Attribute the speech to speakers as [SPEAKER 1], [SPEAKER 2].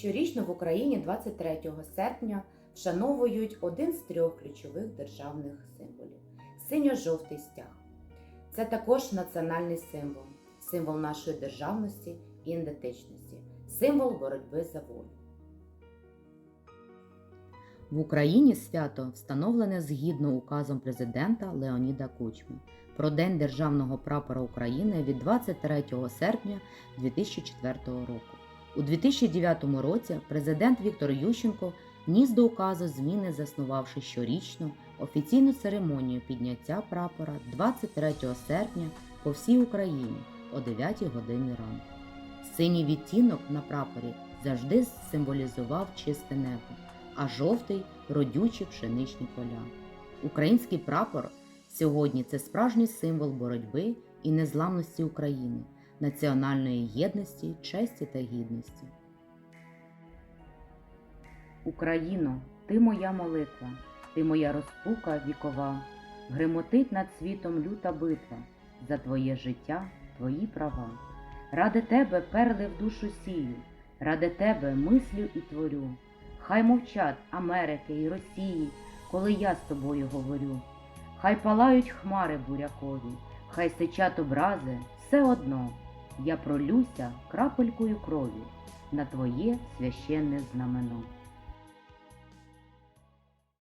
[SPEAKER 1] Щорічно в Україні 23 серпня вшановують один з трьох ключових державних символів синьо-жовтий стяг. Це також національний символ, символ нашої державності і ідентичності, символ боротьби за волю. В Україні свято встановлене згідно указом президента Леоніда Кучми про День Державного прапора України від 23 серпня 2004 року. У 2009 році президент Віктор Ющенко вніс до указу зміни, заснувавши щорічну офіційну церемонію підняття прапора 23 серпня по всій Україні о 9 годині ранку. Синій відтінок на прапорі завжди символізував чисте небо, а жовтий родючі пшеничні поля. Український прапор сьогодні це справжній символ боротьби і незламності України, національної єдності, честі та гідності. Україно, ти моя молитва, ти моя розпука вікова, гремотить над світом люта битва за твоє життя, твої права. Ради тебе перли в душу сію, ради тебе мислю і творю. Хай мовчать Америки і Росії, коли я з тобою говорю. Хай палають хмари бурякові, хай сичать образи, все одно я пролюся крапелькою крові на твоє священне знамено.